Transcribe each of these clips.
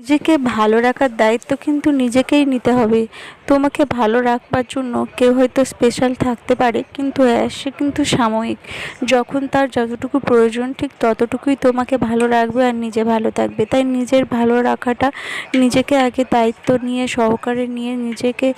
নিজেকে ভালো রাখার দায়িত্ব কিন্তু নিজেকেই নিতে হবে। তোমাকে ভালো রাখবার জন্য কেউ হয়তো স্পেশাল থাকতে পারে, কিন্তু হ্যাঁ সে কিন্তু সাময়িক। যখন তার যতটুকু প্রয়োজন ঠিক ততটুকুই তোমাকে ভালো রাখবে আর নিজে ভালো থাকবে। তাই নিজের ভালো রাখাটা নিজেকে আগে দায়িত্ব নিয়ে, সহকারে নিয়ে নিজেকে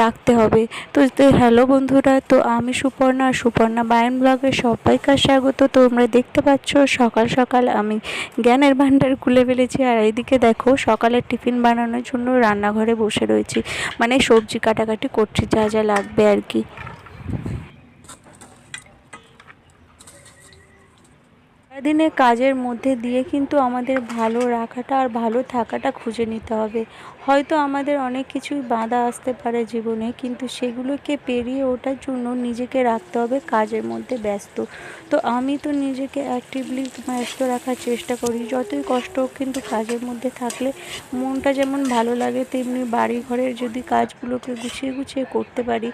রাখতে হবে। তো হ্যালো বন্ধুরা, তো আমি সুপর্ণা, আর সুপর্ণা বায়ন ব্লগে সবাইকে স্বাগত। তোমরা দেখতে পাচ্ছ সকাল সকাল আমি জ্ঞানের ভাণ্ডার খুলে ফেলেছি। আর এইদিকে দেখো সকালের টিফিন বানানোর জন্য রান্নাঘরে বসে রয়েছি। মানে সবজি কাটাকাটি করছি, যা যা লাগবে আর কি। সারাদিনের কাজের মধ্যে দিয়ে কিন্তু আমাদের ভালো রাখাটা আর ভালো থাকাটা খুঁজে নিতে হবে। হয়তো আমাদের অনেক কিছুই বাধা আসতে পারে জীবনে, কিন্তু সেগুলোকে পেরিয়ে ওঠার জন্য নিজেকে রাখতে হবে কাজের মধ্যে ব্যস্ত। তো আমি তো নিজেকে অ্যাক্টিভলি ব্যস্ত রাখার চেষ্টা করি। যতই কষ্ট কিন্তু কাজের মধ্যে থাকলে মনটা যেমন ভালো লাগে, তেমনি বাড়ি ঘরের যদি কাজগুলোকে গুছিয়ে গুছিয়ে করতে পারি,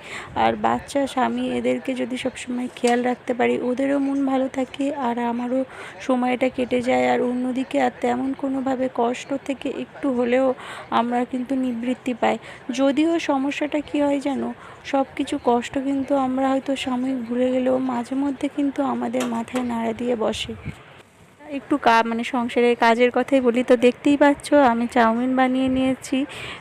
আর বাচ্চা, স্বামী এদেরকে যদি সবসময় খেয়াল রাখতে পারি, ওদেরও মন ভালো থাকে আর আমারও সময়টা কেটে যায় আর অন্যদিকে আর তেমন কোনোভাবে কষ্ট থেকে একটু হলেও আমরা কিন্তু নিবৃত্তি পাই। যদিও সমস্যাটা কি হয় জানো সব কিছু কষ্ট কিন্তু আমরা হয়তো সাময়িক ভুলে গেলেও মাঝে মধ্যে কিন্তু আমাদের মাথায় নাড়া দিয়ে বসে। একটু কা মানে সংসারের কাজের কথাই বলি, তো দেখতেই পাচ্ছ আমি চাউমিন বানিয়ে নিয়েছি।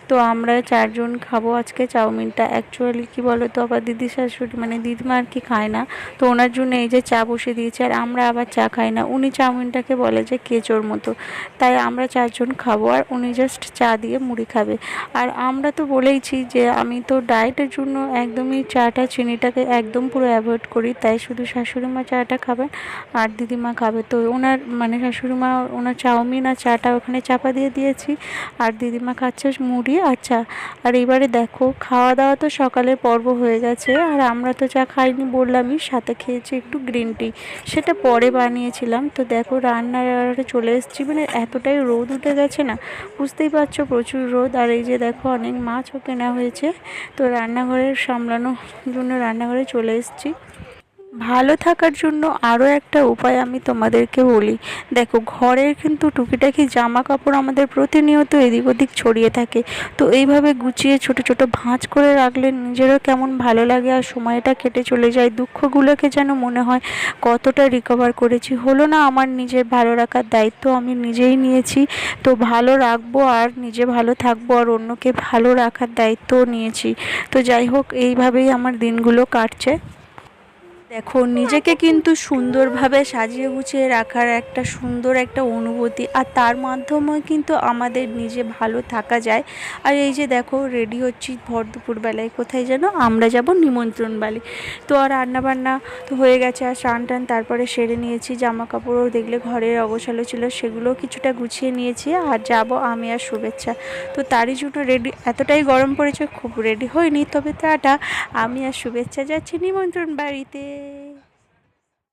তো আমরা চারজন খাব আজকে চাউমিনটা। অ্যাকচুয়ালি কী বলো তো আবার দিদি শাশুড়ি মানে দিদিমা আর কি খায় না। তো ওনার জন্য এই যে চা বসে দিয়েছে, আর আমরা আবার চা খাই না। উনি চাউমিনটাকে বলে যে কেচোর মতো। তাই আমরা চারজন খাব, আর উনি জাস্ট চা দিয়ে মুড়ি খাবে। আর আমরা তো বলেইছি যে আমি তো ডায়েটের জন্য একদমই চাটা, চিনিটাকে একদম পুরো অ্যাভয়েড করি। তাই শুধু শাশুড়ি মা চাটা খাবেন, আর দিদিমা খাবে। তো ওনার মানে শাশুড়িমা ওনার চাউমিন আর চাটা ওখানে চাপা দিয়ে দিয়েছি। আর দিদিমা খাচ্ছে মুড়ি চা। আর এবারে দেখো খাওয়া দাওয়া তো সকালের পর্ব হয়ে গেছে। আর আমরা তো চা খাইনি বললামই, সাথে খেয়েছি একটু গ্রিন টি। সেটা পরে বানিয়েছিলাম। তো দেখো, রান্নার চলে এসেছি। মানে এতটাই রোদ উঠে গেছে না? বুঝতেই পারছ প্রচুর রোদ। আর এই যে দেখো, অনেক মাছও কেনা হয়েছে। তো রান্নাঘরের সামলানোর জন্য রান্নাঘরে চলে এসেছি। ভালো থাকার জন্য আরও একটা উপায় আমি তোমাদেরকে বলি। দেখো, ঘরের কিন্তু টুকিটাকি জামা কাপড় আমাদের প্রতিনিয়ত এদিক ওদিক ছড়িয়ে থাকে। তো এইভাবে গুছিয়ে ছোট ছোট ভাঁজ করে রাখলে নিজেরও কেমন ভালো লাগে আর সময়টা কেটে চলে যায়। দুঃখগুলোকে যেন মনে হয় কতটা রিকভার করেছি। হলো না আমার নিজের ভালো রাখার দায়িত্ব আমি নিজেই নিয়েছি। তো ভালো রাখব আর নিজে ভালো থাকব আর অন্যকে ভালো রাখার দায়িত্বও নিয়েছি। তো যাই হোক, এইভাবেই আমার দিনগুলো কাটছে। দেখো, নিজেকে কিন্তু সুন্দরভাবে সাজিয়ে গুছিয়ে রাখার একটা সুন্দর একটা অনুভূতি, আর তার মাধ্যমে কিন্তু আমাদের নিজে ভালো থাকা যায়। আর এই যে দেখো রেডি হচ্ছি ভর দুপুরবেলায় কোথায় যেন আমরা যাব নিমন্ত্রণ বাড়ি তো আর রান্নাবান্না তো হয়ে গেছে, আর স্নান টান তারপরে সেরে নিয়েছি জামা কাপড়ও দেখলে ঘরের অগোছালো ছিল, সেগুলোও কিছুটা গুছিয়ে নিয়েছি, আর যাব আমি আর শুভেচ্ছা। তো তারই জন্য রেডি এতটাই গরম পড়েছে, খুব রেডি হয়নি তবে তাটা আমি আর শুভেচ্ছা যাচ্ছি নিমন্ত্রণ বাড়িতে।